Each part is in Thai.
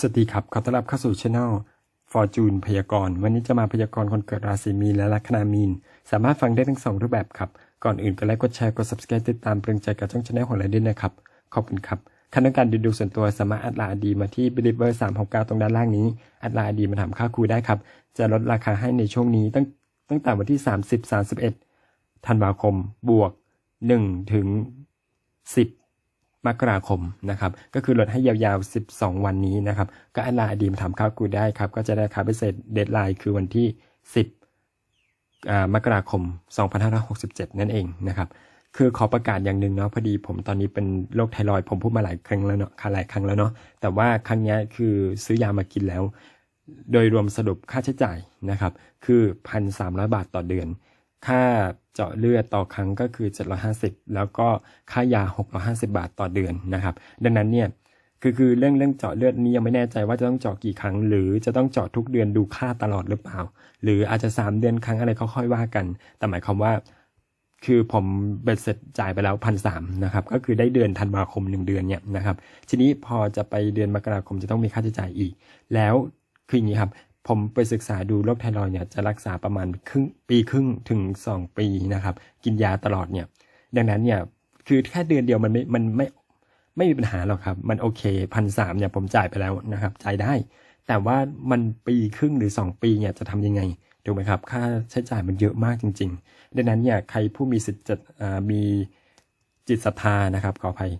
สวัสดีครับ ขอต้อนรับเข้าสู่ช anel Fortune พยากรณ์ วันนี้จะมาพยากรณ์คนเกิดราศีมีนและลัคนามีน สามารถฟังได้ทั้งสองรูปแบบครับ ก่อนอื่นก็ไลค์กดแชร์ กด subscribe ติดตามเป็นกำลังใจกับช่องช anel ของเราด้วยนะครับ ขอบคุณครับขั้นตอนการดูดูส่วนตัวสามารถอัดลาดีมาที่ believer 369ตรงด้านล่างนี้ อัดลาดีมาถามค่าครูได้ครับ จะลดราคาให้ในช่วงนี้ตั้งตั้งแต่วันที่ 30 31ธันวาคม บวก1ถึง10 มกราคมนะครับ ก็คือลดให้ยาวๆ 12 วันนี้นะครับ ก็อันลาอดีมถามข้าวกูได้ครับ ก็จะได้ค่าพิเศษเดทไลน์คือวันที่ 10มกราคม 2567 นั่นเองนะครับ คือขอประกาศอย่างหนึ่งเนาะพอดีผมตอนนี้เป็นโรคไทรอยผมพูดมาหลายครั้งแล้วเนาะหลายครั้งแล้วเนาะแต่ว่าครั้งนี้คือซื้อยามากินแล้ว โดยรวมสรุปค่าใช้จ่ายนะครับ คือ 1,300 บาทต่อเดือน ค่าเจาะเลือดต่อครั้งก็คือ 750 แล้วก็ค่ายา 650 บาทต่อเดือนนะครับ ดังนั้นเนี่ยคือคือเรื่องเรื่องเจาะเลือดนี้ยังไม่แน่ใจว่าจะต้องเจาะกี่ครั้ง หรือจะต้องเจาะทุกเดือนดูค่าตลอดหรือเปล่า หรืออาจจะ 3 เดือนครั้งอะไรค่อยๆว่ากัน แต่หมายความว่า คือผมเบ็ดเสร็จจ่ายไปแล้วพันสามนะครับ ก็คือได้เดือนธันวาคมหนึ่งเดือนเนี่ยนะครับ ทีนี้พอจะไปเดือนมกราคมจะต้องมีค่าใช้จ่ายอีก แล้วคืออย่างนี้ครับ ผมไปศึกษาดูโรคไทรอยด์เนี่ยจะรักษาประมาณครึ่งปีครึ่งถึง 2 ปีนะครับ กินยาตลอดเนี่ย ดังนั้นเนี่ยคือแค่เดือนเดียวมันไม่มันไม่ไม่มีปัญหาหรอกครับ มันโอเคพันสามเนี่ยผมจ่ายไปแล้วนะครับ จ่ายได้ แต่ว่ามันปีครึ่งหรือ 2 ปีเนี่ยจะทำยังไงถูกไหมครับ ค่าใช้จ่ายมันเยอะมากจริง ๆ ดังนั้นเนี่ยใครผู้มีสิทธิ์จะอ่ามีจิตศรัทธานะครับขออภัย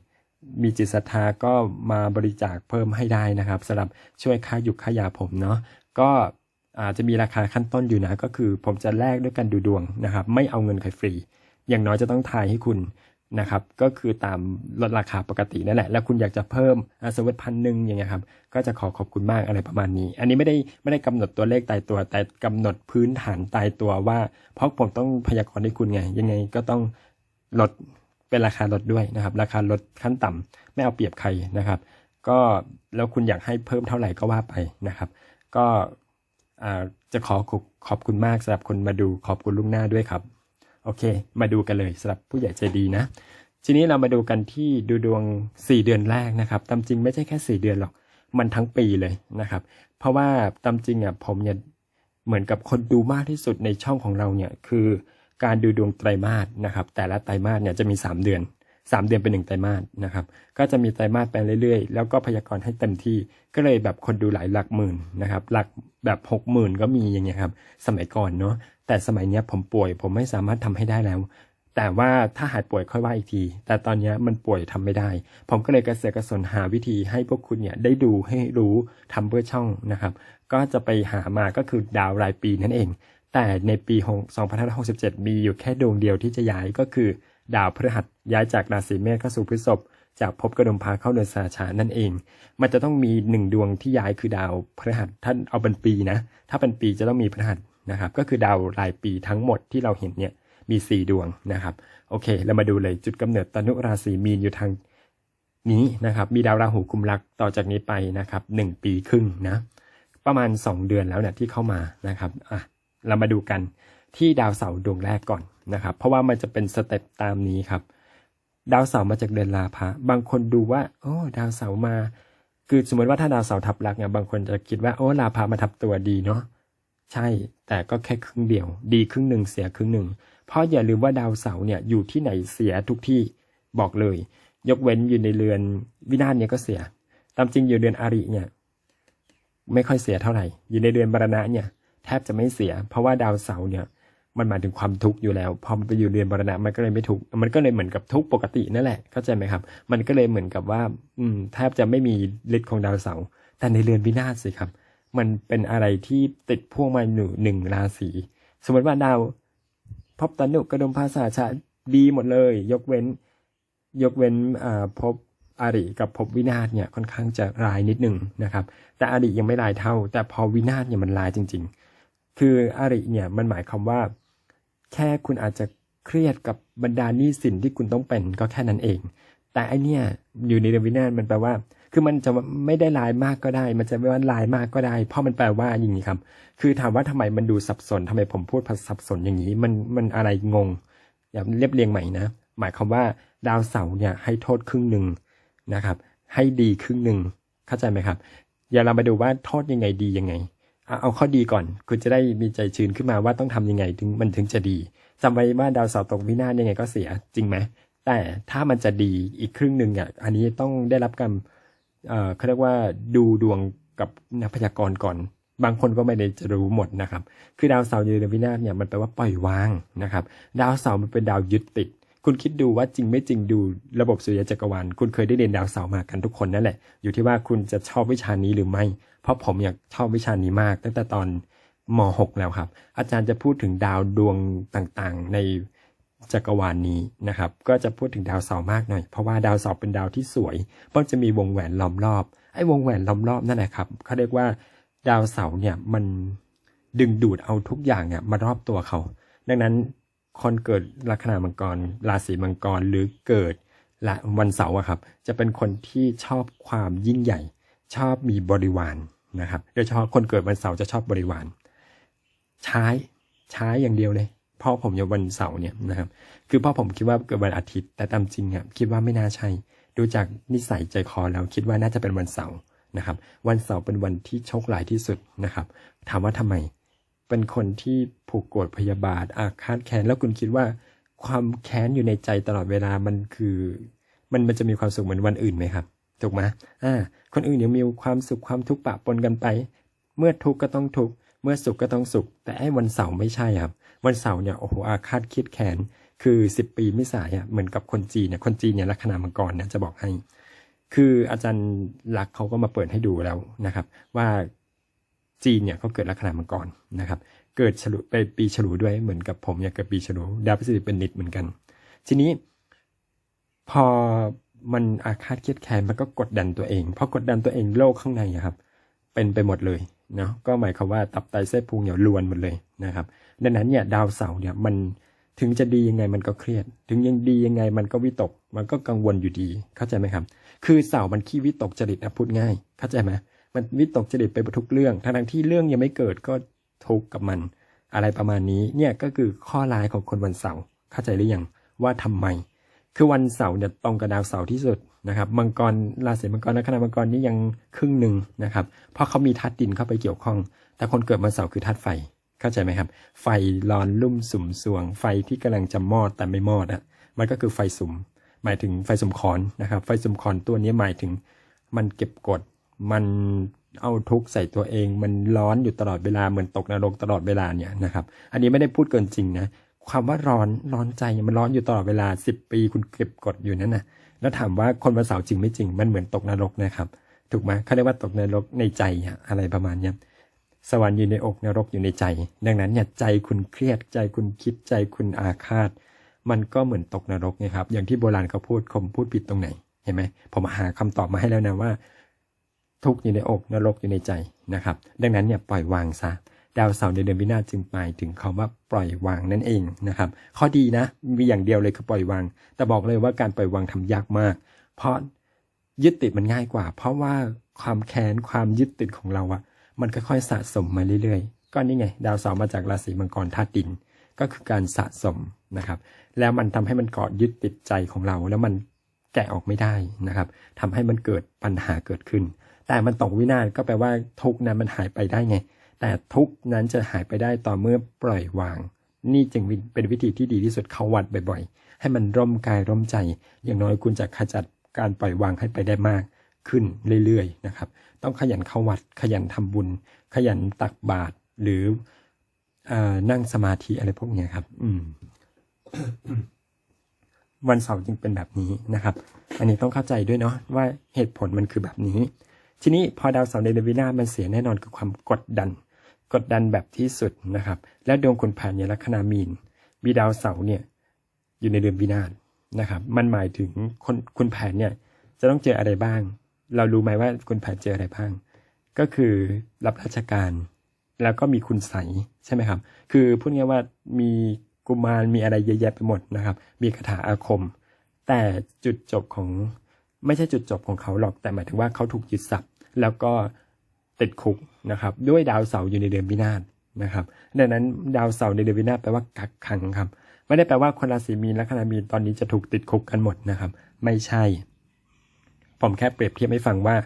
มีจิตศรัทธาก็มาบริจาคเพิ่มให้ได้นะครับสำหรับช่วยค่าหยุกค่ายาผมเนาะ ก็อาจจะมีราคาขั้นต้นอยู่นะ ก็คือผมจะแลกด้วยกันดูดวงนะครับ ไม่เอาเงินใครฟรี อย่างน้อยจะต้องทายให้คุณนะครับ ก็คือตามลดราคาปกตินั่นแหละ แล้วคุณอยากจะเพิ่มอสมมติพันหนึ่งอย่างเงี้ยครับ ก็จะขอขอบคุณมากอะไรประมาณนี้ อันนี้ไม่ได้ไม่ได้กำหนดตัวเลขตายตัว แต่กำหนดพื้นฐานตายตัวว่า เพราะผมต้องพยากรณ์ให้คุณไง ยังไงก็ต้องลดเป็นราคาลดด้วยนะครับ ราคาลดขั้นต่ำไม่เอาเปรียบใครนะครับ ก็แล้วคุณอยากให้เพิ่มเท่าไหร่ก็ว่าไปนะครับ ก็จะขอขอบขอบคุณมากสำหรับคนมาดูขอบคุณลุงหน้าด้วยครับ โอเค มาดูกันเลยสำหรับผู้ใหญ่ใจดีนะ ทีนี้เรามาดูกันที่ดูดวง 4 เดือนแรกนะครับตามจริงไม่ใช่แค่ 4 เดือนหรอก มันทั้งปีเลยนะครับ เพราะว่าตามจริงอะผมเนี่ยเหมือนกับคนดูมากที่สุดในช่องของเราเนี่ยคือการดูดวงไตรมาสนะครับ แต่ละไตรมาสเนี่ยจะมี 3 เดือน 3 เดือนเป็นหนึ่งไตรมาสนะครับ ก็จะมีไตรมาสไปเรื่อยๆ แล้วก็พยากรณ์ให้เต็มที่ ก็เลยแบบคนดูหลายหลักหมื่นนะครับ หลักแบบหกหมื่นก็มีอย่างเงี้ยครับ สมัยก่อนเนาะ แต่สมัยเนี้ยผมป่วย ผมไม่สามารถทำให้ได้แล้ว แต่ว่าถ้าหายป่วยค่อยว่าอีกที แต่ตอนนี้มันป่วยทำไม่ได้ ผมก็เลยกระเสือกกระสนหาวิธีให้พวกคุณเนี่ยได้ดูให้รู้ทำเพื่อช่องนะครับ ก็จะไปหามาก็คือดาวรายปีนั่นเอง แต่ในปี 2567 มีอยู่แค่ดวงเดียวที่จะย้ายก็คือ ดาวพฤหัสย้ายจากราศีเมษเข้าสู่พฤษภจากภพกระดมพาเข้าเดือนสาชานั่นเอง มันจะต้องมีหนึ่งดวงที่ย้ายคือดาวพฤหัสท่านเอาเป็นปีนะ ถ้าเป็นปีจะต้องมีพฤหัสนะครับ ก็คือดาวรายปีทั้งหมดที่เราเห็นเนี่ยมี 4 ดวงนะครับ โอเค เรามาดูเลยจุดกำเนิดตนุราศีมีนอยู่ทางนี้นะครับ มีดาวราหูกุมรักต่อจากนี้ไปนะครับหนึ่งปีครึ่งนะ ประมาณ 2 เดือนแล้วเนี่ยที่เข้ามานะครับ อะ เรามาดูกัน ที่ดาวเสาร์ดวงแรกก่อนนะครับ เพราะว่ามันจะเป็นสเต็ปตามนี้ครับ ดาวเสาร์มาจากเดือนลาภะบางคนดูว่าโอ้ดาวเสาร์มา คือสมมติว่าถ้าดาวเสาร์ทับลักเนี่ยบางคนจะคิดว่าโอ้ลาภะมาทับตัวดีเนาะใช่ แต่ก็แค่ครึ่งเดียว ดีครึ่งหนึ่งเสียครึ่งหนึ่ง เพราะอย่าลืมว่าดาวเสาร์เนี่ยอยู่ที่ไหนเสียทุกที่บอกเลย ยกเว้นอยู่ในเรือนวินาศเนี่ยก็เสีย ตามจริงอยู่เดือนอาริเนี่ยไม่ค่อยเสียเท่าไหร่ อยู่ในเดือนบรณะเนี่ยแทบจะไม่เสีย เพราะว่าดาวเสาร์เนี่ย มันหมายถึงความทุกข์อยู่แล้ว พอมันไปอยู่เดือนบรณะมันก็เลยไม่ทุกข์มันก็เลยเหมือนกับทุกข์ปกตินั่นแหละเข้าใจไหมครับ มันก็เลยเหมือนกับว่า อืมแทบจะไม่มีฤทธิ์ของดาวเสาร์แต่ในเรือนวินาศสิครับ มันเป็นอะไรที่ติดพ่วงมาหนึ่งหนึ่งราศีสมมติว่าดาวพบตนุกระดมภาษาชาดีหมดเลย ยกเว้น ยกเว้นอ่าพบอาริกับพบวินาศเนี่ยค่อนข้างจะรายนิดหนึ่งนะครับ แต่อาริยังไม่รายเท่า แต่พอวินาศเนี่ยมันรายจริง ๆ คืออาริเนี่ยมันหมายความว่า แค่คุณอาจจะเครียดกับบรรดาหนี้สินที่คุณต้องเป็นก็แค่นั้นเอง แต่ไอเนี่ยอยู่ในเดวินาศมันแปลว่า คือมันจะไม่ได้ลายมากก็ได้ มันจะไม่ว่าลายมากก็ได้ เพราะมันแปลว่าอย่างนี้ครับ คือถามว่าทำไมมันดูสับสนทำไมผมพูดสับสนอย่างนี้ มันมันอะไรงง อย่าเรียบเรียงใหม่นะ หมายความว่าดาวเสาร์เนี่ยให้โทษครึ่งหนึ่งนะครับ ให้ดีครึ่งหนึ่ง เข้าใจไหมครับเดี๋ยวเรามาดูว่าโทษยังไงดียังไง เอาข้อดีก่อน คุณจะได้มีใจชื้นขึ้นมาว่าต้องทำยังไงถึงมันถึงจะดีจำไว้ว่าดาวเสาร์ตกวินาศยังไงก็เสียจริงไหมแต่ถ้ามันจะดีอีกครึ่งหนึ่งอะอันนี้ต้องได้รับการเอ่อเขาเรียกว่าดูดวงกับนักพยากรณ์ก่อน บางคนก็ไม่ได้จะรู้หมดนะครับ คือดาวเสาร์อยู่ในเดือนวินาศเนี่ยมันแปลว่าปล่อยวางนะครับ ดาวเสาร์มันเป็นดาวยึดติด คุณคิดดูว่าจริงไม่จริงดูระบบสุริยะจักรวาลคุณเคยได้เรียนดาวเสาร์มากันทุกคนนั่นแหละ อยู่ที่ว่าคุณจะชอบวิชานี้หรือไม่ เพราะผมอยากชอบวิชานี้มาก ตั้งแต่ตอนม .6 แล้วครับ อาจารย์จะพูดถึงดาวดวงต่างๆ ในจักรวาลนี้นะครับ ก็จะพูดถึงดาวเสาร์มากหน่อย เพราะว่าดาวเสาร์เป็นดาวที่สวยเพราะจะมีวงแหวนล้อมรอบไอ้วงแหวนล้อมรอบนั่นแหละครับเขาเรียกว่าดาวเสาร์เนี่ยมันดึงดูดเอาทุกอย่างเนี่ยมารอบตัวเขา ดังนั้น คนเกิดลัคนามังกร ราศีมังกรหรือเกิดละวันเสาร์อะครับ จะเป็นคนที่ชอบความยิ่งใหญ่ ชอบมีบริวารนะครับโดยเฉพาะคนเกิดวันเสาร์จะชอบบริวารใช้ใช้อย่างเดียวเลยพ่อผมอยู่วันเสาร์เนี่ยนะครับ คือพ่อผมคิดว่าเกิดวันอาทิตย์แต่ตามจริงอะคิดว่าไม่น่าใช่ ดูจากนิสัยใจคอแล้วคิดว่าน่าจะเป็นวันเสาร์นะครับ วันเสาร์เป็นวันที่โชคร้ายที่สุดนะครับ ถามว่าทำไม เป็นคนที่ผูกโกรธพยาบาทอาฆาตแค้นแล้วคุณคิดว่าความแค้นอยู่ในใจตลอดเวลามันคือ มันมันจะมีความสุขเหมือนวันอื่นไหมครับถูกไหมอ่า คนอื่นยังมีความสุขความทุกข์ปะปนกันไป เมื่อทุกข์ก็ต้องทุกข์เมื่อสุขก็ต้องสุข แต่ไอ้วันเสาร์ไม่ใช่ครับ วันเสาร์เนี่ยโอ้โหอาฆาตคิดแค้นคือสิบปีไม่สายอะเหมือนกับคนจีนเนี่ยคนจีนเนี่ยลัคนามังกรเนี่ยจะบอกให้ คืออาจารย์ลักเขาก็มาเปิดให้ดูแล้วนะครับ ว่า จีนเนี่ยเขาเกิดลัคนามังกรนะครับ เกิดฉลุไปปีฉลูด้วยเหมือนกับผมเนี่ยเกิดปีฉลูดาวพฤหัสบดีเป็นนิดเหมือนกัน ทีนี้พอมันอาฆาตเครียดแค้นมันก็กดดันตัวเองพอกดดันตัวเองโลกข้างในอะครับ เป็นไปหมดเลยเนาะก็หมายความว่าตับไตเส้นพุงเนี่ยลวนหมดเลยนะครับดังนั้นเนี่ยดาวเสาร์เนี่ยมันถึงจะดียังไงมันก็เครียด ถึงยังดียังไงมันก็วิตก มันก็กังวลอยู่ดี เข้าใจไหมครับ คือเสาร์มันขี้วิตกจริตนะพูดง่าย เข้าใจไหม มันวิตกจริตไปทุกเรื่อง ทั้งที่เรื่องยังไม่เกิดก็ทุกข์กับมัน อะไรประมาณนี้ เนี่ยก็คือข้อรายของคนวันเสาร์ เข้าใจหรือยังว่าทำไม คือวันเสาร์เนี่ยตรงกับดาวเสาร์ที่สุดนะครับ มังกร ราศีมังกรและคณะมังกรนี่ยังครึ่งหนึ่งนะครับ เพราะเขามีธาตุดินเข้าไปเกี่ยวข้อง แต่คนเกิดวันเสาร์คือธาตุไฟ เข้าใจไหมครับ ไฟร้อนลุ่มสุ่มสวง ไฟที่กำลังจะมอดแต่ไม่มอดอะ มันก็คือไฟสุม หมายถึงไฟสุมคอนนะครับ ไฟสุมคอนตัวนี้หมายถึงมันเก็บกด มันเอาทุกข์ใส่ตัวเอง มันร้อนอยู่ตลอดเวลาเหมือนตกนรกตลอดเวลาเนี่ยนะครับ อันนี้ไม่ได้พูดเกินจริงนะความว่าร้อนร้อนใจมันร้อนอยู่ตลอดเวลาสิบปีคุณเก็บกดอยู่นั่นนะแล้วถามว่าคนวันเสาร์จริงไม่จริง มันเหมือนตกนรกนะครับ ถูกไหมเขาเรียกว่าตกนรกในใจอะไรประมาณเนี้ยสวรรค์อยู่ในอกนรกอยู่ในใจ ดังนั้นเนี่ยใจคุณเครียดใจคุณคิดใจคุณอาฆาต มันก็เหมือนตกนรกไงครับ อย่างที่โบราณเขาพูดคมพูดผิดตรงไหนเห็นไหมผมหาคำตอบมาให้แล้วนะว่า ทุกข์อยู่ในอกนรกอยู่ในใจนะครับ ดังนั้นเนี่ยปล่อยวางซะดาวเสาร์ในเดือนวินาศจึงหมายถึงคำว่าปล่อยวางนั่นเองนะครับ ข้อดีนะมีอย่างเดียวเลยคือปล่อยวาง แต่บอกเลยว่าการปล่อยวางทำยากมาก เพราะยึดติดมันง่ายกว่า เพราะว่าความแค้นความยึดติดของเราอะมันค่อยๆสะสมมาเรื่อยๆ ก็นี่ไง ดาวเสาร์มาจากราศีมังกรธาตุดิน ก็คือการสะสมนะครับ แล้วมันทำให้มันเกาะยึดติดใจของเรา แล้วมันแกะออกไม่ได้นะครับทำให้มันเกิดปัญหาเกิดขึ้น แต่มันตกวินาศก็แปลว่าทุกนั้นมันหายไปได้ไง แต่ทุกนั้นจะหายไปได้ต่อเมื่อปล่อยวาง นี่จึงเป็นวิธีที่ดีที่สุดเข้าวัดบ่อยๆ ให้มันร่มกายร่มใจ อย่างน้อยคุณจะขจัดการปล่อยวางให้ไปได้มากขึ้นเรื่อยๆนะครับ ต้องขยันเข้าวัด ขยันทำบุญ ขยันตักบาตรหรืออนั่งสมาธิอะไรพวกนี้ครับ อืมวันเสาร์จึงเป็นแบบนี้นะครับ อันนี้ต้องเข้าใจด้วยเนาะว่าเหตุผลมันคือแบบนี้ ทีนี้พอดาวเสาร์ในเดือนวินามันเสียแน่นอนคือความกดดัน กดดันแบบที่สุดนะครับ และดวงคุณแผนเนี่ยลัคนามีน มีดาวเสาร์เนี่ยอยู่ในเดือนวินาศนะครับ มันหมายถึงคนคุณแผนเนี่ยจะต้องเจออะไรบ้าง เรารู้ไหมว่าคุณแผนเจออะไรบ้าง ก็คือรับราชการ แล้วก็มีคุณใสใช่ไหมครับ คือพูดง่ายว่ามีกุมารมีอะไรเยอะแยะไปหมดนะครับ มีคาถาอาคม แต่จุดจบของ ไม่ใช่จุดจบของเขาหรอกแต่หมายถึงว่าเขาถูกยึดทรัพย์ แล้วก็ติดคุกนะครับ ด้วยดาวเสาร์อยู่ในเดือนวินาศนะครับดังนั้นดาวเสาร์ในเดือนวินาศแปลว่ากักขังครับ ไม่ได้แปลว่าคนราศีมีนและคณะมีนตอนนี้จะถูกติดคุกกันหมดนะครับ ไม่ใช่ ผมแค่เปรียบเทียบให้ฟังว่า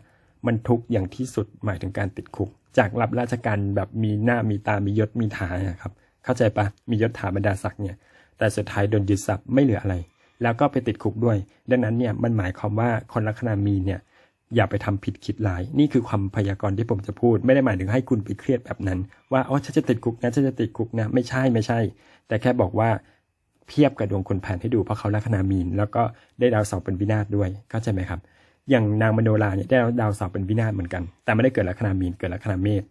มันทุกอย่างที่สุดหมายถึงการติดคุก จากรับราชการแบบมีหน้ามีตามียศมีฐานนะครับ เข้าใจปะมียศถานบรรดาศักดิ์เนี่ย แต่สุดท้ายโดนยึดทรัพย์ไม่เหลืออะไร แล้วก็ไปติดคุกด้วย ดังนั้นเนี่ยมันหมายความว่าคนลัคนามีเนี่ยอย่าไปทำผิดคิดร้าย นี่คือความพยากรณ์ที่ผมจะพูด ไม่ได้หมายถึงให้คุณไปเครียดแบบนั้น ว่าอ๋อฉันจะติดคุกนะฉันจะติดคุกนะไม่ใช่ไม่ใช่ แต่แค่บอกว่าเทียบกับดวงคนแผนให้ดูเพราะเขาลัคนามีน แล้วก็ได้ดาวเสาร์เป็นวินาศด้วยเข้าใจไหมครับ อย่างนางมโนราเนี่ยได้ดาวเสาร์เป็นวินาศเหมือนกัน แต่ไม่ได้เกิดลัคนามีนเกิดลัคนาเมษ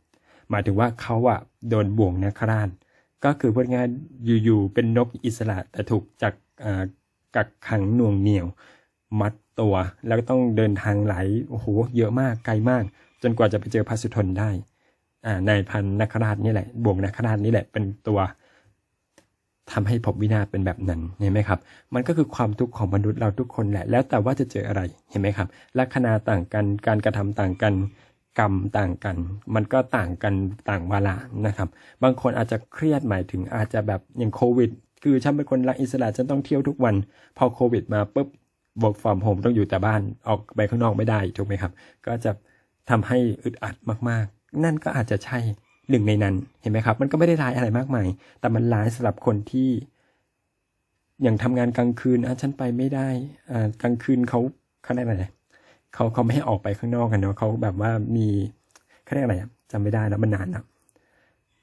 หมายถึงว่าเขาอะโดนบ่วงนักราชก็คือพูดง่ายอยู่ๆเป็นนกอิสระแต่ถูกจากอ่า กักขังหน่วงเหนี่ยว มัดตัว แล้วก็ต้องเดินทางไหลโอ้โหเยอะมากไกลมาก จนกว่าจะไปเจอพระสุทนได้อ่านายพันนักราชนี่แหละบ่วงนักราชนี่แหละเป็นตัวทำให้ภพวินาศเป็นแบบนั้นเห็นไหมครับ มันก็คือความทุกข์ของมนุษย์เราทุกคนแหละ แล้วแต่ว่าจะเจออะไรเห็นไหมครับ ลัคนาต่างกันการกระทำต่างกัน กรรมต่างกัน มันก็ต่างกันต่างเวลานะครับ บางคนอาจจะเครียดหมายถึงอาจจะแบบอย่างโควิด คือฉันเป็นคนรักอิสระฉันต้องเที่ยวทุกวัน พอโควิดมาปุ๊บ work from home ต้องอยู่แต่บ้านออกไปข้างนอกไม่ได้ถูกไหมครับ ก็จะทำให้อึดอัดมากๆ นั่นก็อาจจะใช่หนึ่งในนั้นเห็นไหมครับ มันก็ไม่ได้ร้ายอะไรมากมาย แต่มันร้ายสำหรับคนที่อย่างทำงานกลางคืนอะฉันไปไม่ได้อ่ากลางคืนเขาเขาอะไรเขาเขาไม่ให้ออกไปข้างนอกกันเนาะเขาแบบว่ามีเขาเรียกอะไรจำไม่ได้แล้วมันนานแล้ว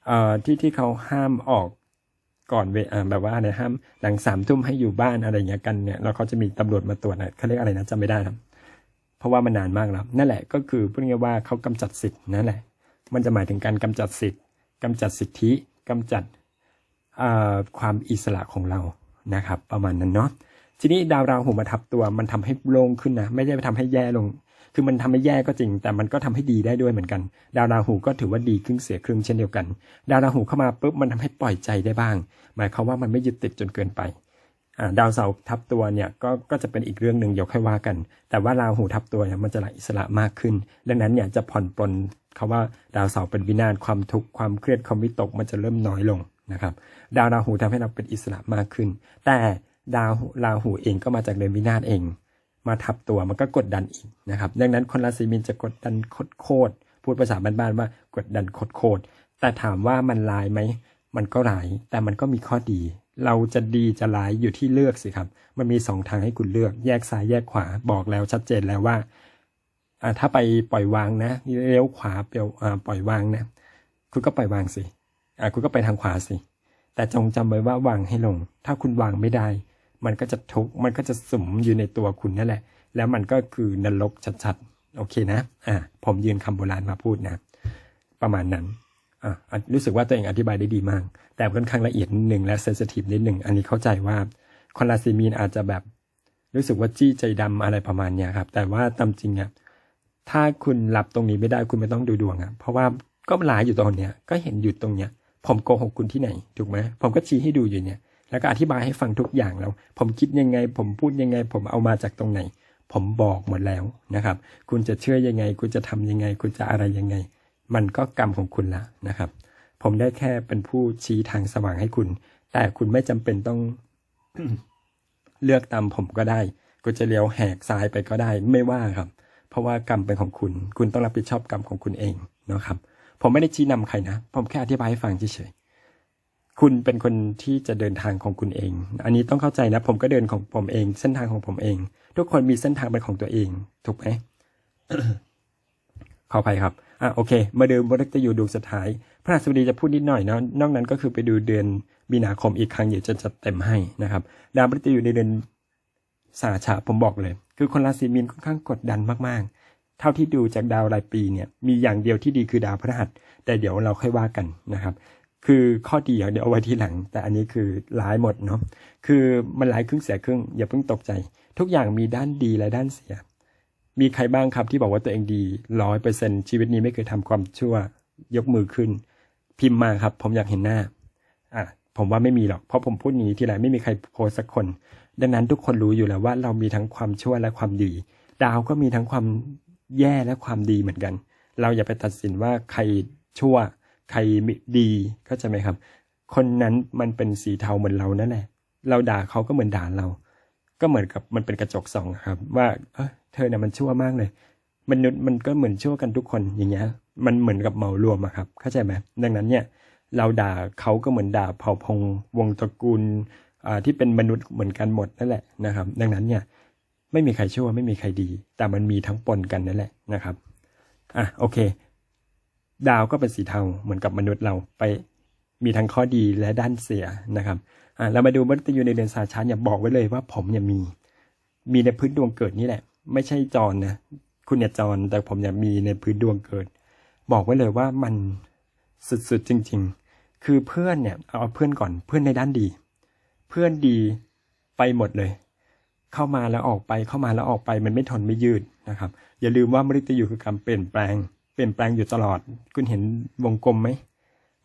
เอ่อที่ที่เขาห้ามออก ก่อนเวอแบบว่าอะไรห้ามหลังสามทุ่มให้อยู่บ้านอะไรอย่างเงี้ยกันเนี่ยแล้วเขาจะมีตำรวจมาตรวจนะเขาเรียกอะไรนะจำไม่ได้ครับ เพราะว่ามันนานมากแล้ว นั่นแหละก็คือพูดง่ายๆว่าเขากำจัดสิทธิ์นั่นแหละ มันจะหมายถึงการกำจัดสิทธิ์กำจัดสิทธิกำจัดความอิสระของเรานะครับ ประมาณนั้นเนาะทีนี้ดาวราหูมาทับตัวมันทำให้โล่งขึ้นนะ ไม่ได้ไปทำให้แย่ลง คือมันทำให้แย่ก็จริง แต่มันก็ทำให้ดีได้ด้วยเหมือนกัน ดาวราหูก็ถือว่าดีครึ่งเสียครึ่งเช่นเดียวกัน ดาวราหูเข้ามาปุ๊บมันทำให้ปล่อยใจได้บ้าง หมายความว่ามันไม่ยึดติดจนเกินไปดาวเสาร์ทับตัวเนี่ยก็ก็จะเป็นอีกเรื่องหนึ่งเดี๋ยวค่อยว่ากัน แต่ว่าราหูทับตัวเนี่ยมันจะละอิสระมากขึ้น ดังนั้นเนี่ยจะผ่อนปลนคาว่าดาวเสาร์เป็นวินาศความทุกข์ความเครียดความวิตกมันจะเริ่มน้อยลงนะครับ ดาวราหูทำให้เราเป็นอิสระมากขึ้น แต่ดาวราหูเองก็มาจากเดือนวินาศเอง มาทับตัวมันก็กดดันอีกนะครับ ดังนั้นคนราศีมีนจะกดดันโคตรๆพูดภาษาบ้านๆว่ากดดันโคตรๆแต่ถามว่ามันลายไหมมันก็ร้าย แต่มันก็มีข้อดี เราจะดีจะร้ายอยู่ที่เลือกสิครับ มันมีสองทางให้คุณเลือก แยกซ้ายแยกขวา บอกแล้วชัดเจนแล้วว่าอ่าถ้าไปปล่อยวางนะเลี้ยวขวาเปลี่ยวอ่าปล่อยวางนะ คุณก็ปล่อยวางสิอ่าคุณก็ไปทางขวาสิ แต่จงจำไว้ว่าวางให้ลง ถ้าคุณวางไม่ได้ มันก็จะทุกข์มันก็จะสุมอยู่ในตัวคุณนั่นแหละ แล้วมันก็คือนรกชัดๆ โอเคนะ อ่า ผมยืนคำโบราณมาพูดนะ ประมาณนั้น อะรู้สึกว่าตัวเองอธิบายได้ดีมาก แต่ค่อนข้างละเอียดนิดหนึ่งและเซนซิทีฟนิดหนึ่ง อันนี้เข้าใจว่าคอนราศีมีนอาจจะแบบ รู้สึกว่าจี้ใจดำอะไรประมาณเนี้ยครับ แต่ว่าตามจริงอะถ้าคุณรับตรงนี้ไม่ได้คุณไม่ต้องดูดวงอะ เพราะว่าก็หลายอยู่ตรงเนี้ย ก็เห็นอยู่ตรงเนี้ย ผมโกหกคุณที่ไหน ถูกไหมผมก็ชี้ให้ดูอยู่เนี่ย แล้วก็อธิบายให้ฟังทุกอย่างแล้ว ผมคิดยังไง ผมพูดยังไง ผมเอามาจากตรงไหน ผมบอกหมดแล้วนะครับ คุณจะเชื่อยังไง คุณจะทำยังไง คุณจะอะไรยังไง มันก็กรรมของคุณละนะครับ ผมได้แค่เป็นผู้ชี้ทางสว่างให้คุณ แต่คุณไม่จำเป็นต้องเลือกตามผมก็ได้คุณจะเลี้ยวแหกซ้ายไปก็ได้ไม่ว่าครับ เพราะว่ากรรมเป็นของคุณ คุณต้องรับผิดชอบกรรมของคุณเองนะครับ ผมไม่ได้ชี้นำใครนะ ผมแค่อธิบายให้ฟังเฉย คุณเป็นคนที่จะเดินทางของคุณเอง อันนี้ต้องเข้าใจนะ ผมก็เดินของผมเอง เส้นทางของผมเอง ทุกคนมีเส้นทางเป็นของตัวเอง ถูกไหมขออภัยครับ อะโอเค มาดูมฤตยูดวงสุดท้าย พระหัสบดีจะพูดนิดหน่อยเนาะ นอกนั้นก็คือไปดูเดือนมีนาคมอีกครั้งเดี๋ยวจะจัดเต็มให้นะครับ ดาวมฤตยูในเดือนสาชะผมบอกเลย คือคนราศีมีนค่อนข้างกดดันมากๆ เท่าที่ดูจากดาวรายปีเนี่ย มีอย่างเดียวที่ดีคือดาวพฤหัส แต่เดี๋ยวเราค่อยว่ากันนะครับ คือข้อดีเดี๋ยวเอาไว้ทีหลัง แต่อันนี้คือร้ายหมดเนาะคือมันร้ายครึ่งเสียครึ่ง อย่าเพิ่งตกใจ ทุกอย่างมีด้านดีและด้านเสีย มีใครบ้างครับที่บอกว่าตัวเองดีร้อยเปอร์เซ็นชีวิตนี้ไม่เคยทำความชั่วยกมือขึ้น พิมพ์มาครับ ผมอยากเห็นหน้าอะผมว่าไม่มีหรอกเพราะผมพูดอย่างนี้ทีไรไม่มีใครโพสสักคน ดังนั้นทุกคนรู้อยู่แล้วว่าเรามีทั้งความชั่วและความดี ดาวก็มีทั้งความแย่และความดีเหมือนกัน เราอย่าไปตัดสินว่าใครชั่ว ใครดีเข้าใจไหมครับ คนนั้นมันเป็นสีเทาเหมือนเรานั่นแหละ เราด่าเขาก็เหมือนด่าเรา ก็เหมือนกับมันเป็นกระจกส่องครับ ว่าเออเธอเนี่ยมันชั่วมากเลยมนุษย์มันก็เหมือนชั่วกันทุกคนอย่างเงี้ย มันเหมือนกับเหมารวมอะครับ เข้าใจไหมดังนั้นเนี่ย เราด่าเขาก็เหมือนด่าเผ่าพงวงศ์ตระกูลที่เป็นมนุษย์เหมือนกันหมดนั่นแหละนะครับ ดังนั้นเนี่ยไม่มีใครชั่วไม่มีใครดี แต่มันมีทั้งปนกันนั่นแหละนะครับอะโอเค ดาวก็เป็นสีเทาเหมือนกับมนุษย์เราไปมีทั้งข้อดีและด้านเสียนะครับอะเรามาดูมนุษย์ยูในเดือนสาชาเนี่ยบอกไว้เลยว่าผมเนี่ยมี มีในพื้นดวงเกิดนี่แหละ ไม่ใช่จรนะคุณเนี่ยจรแต่ผมเนี่ยมีในพื้นดวงเกิด บอกไว้เลยว่ามันสุดๆจริง ๆ คือเพื่อนเนี่ยเอาเพื่อนก่อนเพื่อนในด้านดี เพื่อนดีไปหมดเลย เข้ามาแล้วออกไปเข้ามาแล้วออกไปมันไม่ทนไม่ยืดนะครับ อย่าลืมว่ามฤตยูคือการเปลี่ยนแปลง เปลี่ยนแปลงอยู่ตลอด คุณเห็นวงกลมไหม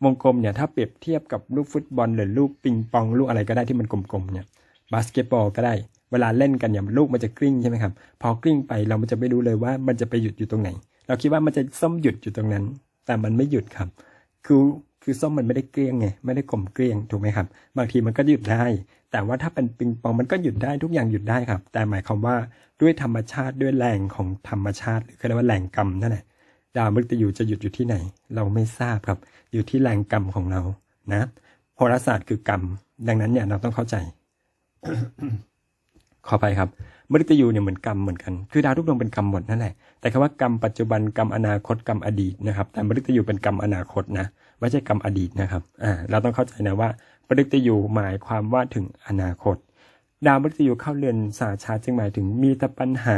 วงกลมเนี่ยถ้าเปรียบเทียบกับลูกฟุตบอลหรือลูกปิงปองลูกอะไรก็ได้ที่มันกลมๆเนี่ยบาสเกตบอลก็ได้ เวลาเล่นกันเนี่ยลูกมันจะกลิ้งใช่ไหมครับ พอกลิ้งไปเรามันจะไม่รู้เลยว่ามันจะไปหยุดอยู่ตรงไหน เราคิดว่ามันจะส้มหยุดอยู่ตรงนั้น แต่มันไม่หยุดครับ คือคือส้มมันไม่ได้เกลี้ยงไงไม่ได้กลมเกลี้ยงถูกไหมครับ บางทีมันก็หยุดได้ แต่ว่าถ้าเป็นปิงปองมันก็หยุดได้ทุกอย่างหยุดได้ครับ แต่หมายความว่าด้วยธรรมชาติด้วยแรงของธรรมชาติ หรือเรียกว่าแรงกรรมนั่นแหละ ดาวมฤตยูจะหยุดอยู่ที่ไหน เราไม่ทราบครับ อยู่ที่แรงกรรมของเรานะโหราศาสตร์คือกรรม ดังนั้นเนี่ยเราต้องเข้าใจ ขอไปครับมฤตยูเนี่ยเหมือนกรรมเหมือนกัน คือดาวทุกดวงเป็นกรรมหมดนั่นแหละ แต่คำว่ากรรมปัจจุบันกรรมอนาคตกรรมอดีตนะครับ แต่มฤตยูเป็นกรรมอนาคตนะ ไม่ใช่กรรมอดีตนะครับ อ่า เราต้องเข้าใจนะว่ามฤตยูหมายความว่าถึงอนาคต ดาวมฤตยูเข้าเรือนสาชาจึงหมายถึงมีแต่ปัญหา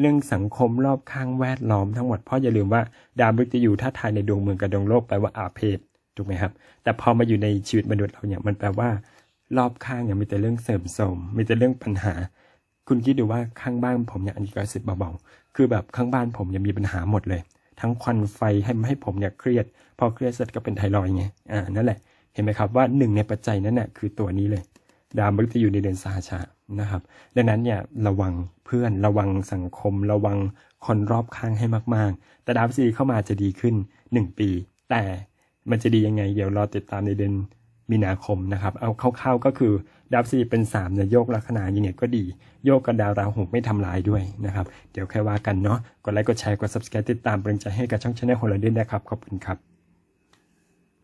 เรื่องสังคมรอบข้างแวดล้อมทั้งหมด เพราะอย่าลืมว่าดาวมฤตยูถ้าทายในดวงเมืองกับดวงโลกแปลว่าอาเพศถูกไหมครับ แต่พอมาอยู่ในชีวิตมนุษย์เราเนี่ยมันแปลว่า รอบข้างเนี่ยมีแต่เรื่องเสริมสมมีแต่เรื่องปัญหา คุณคิดดูว่าข้างบ้านผมเนี่ยอันนี้ก็สิบเบาๆคือแบบข้างบ้านผมเนี่ยมีปัญหาหมดเลย ทั้งควันไฟให้ให้ผมเนี่ยเครียด พอเครียดเสร็จก็เป็นไทรอย์ไงอ่านั่นแหละเห็นไหมครับว่าหนึ่งในปัจจัยนั้นน่ะคือตัวนี้เลย ดาวมฤตยูในเดือนสาชา นะครับ ดังนั้นเนี่ยระวังเพื่อนระวังสังคม ระวังคนรอบข้างให้มาก ๆ แต่ดาวพฤษฎีเข้ามาจะดีขึ้นหนึ่งปี แต่มันจะดียังไง เดี๋ยวรอติดตามในเดือนมีนาคมนะครับ เอาคร่าวๆก็คือดาวพฤษฎีเป็นสามเนี่ยโยกลัคนาอย่างเงี้ยก็ดี โยกกับดาวราหูไม่ทำลายด้วยนะครับ เดี๋ยวแค่ว่ากันเนาะกดไลค์กดแชร์กด subscribe ติดตามเป็นใจให้กับช่องชาแนลของเราด้วยนะครับ ขอบคุณครับ